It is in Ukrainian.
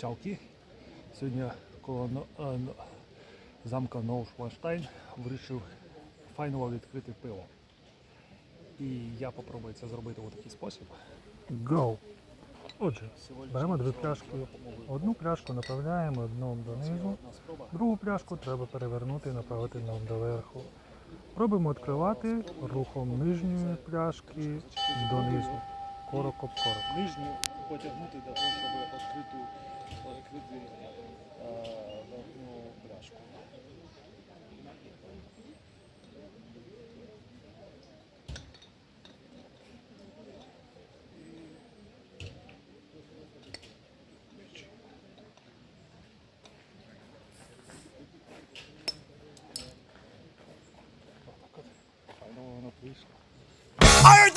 чалки. Сьогодні коло Но- е, Но- замка Ноушванштайн вирішив файново відкрити пиво. І я попробую це зробити у такий спосіб. Go. Отже, беремо дві пляшки. Одну пляшку направляємо дном донизу, другу пляшку треба перевернути і направити дном доверху. Пробуємо відкривати рухом нижньої пляшки донизу. Корок об корок. Нижню потягнути для того, щоб Iron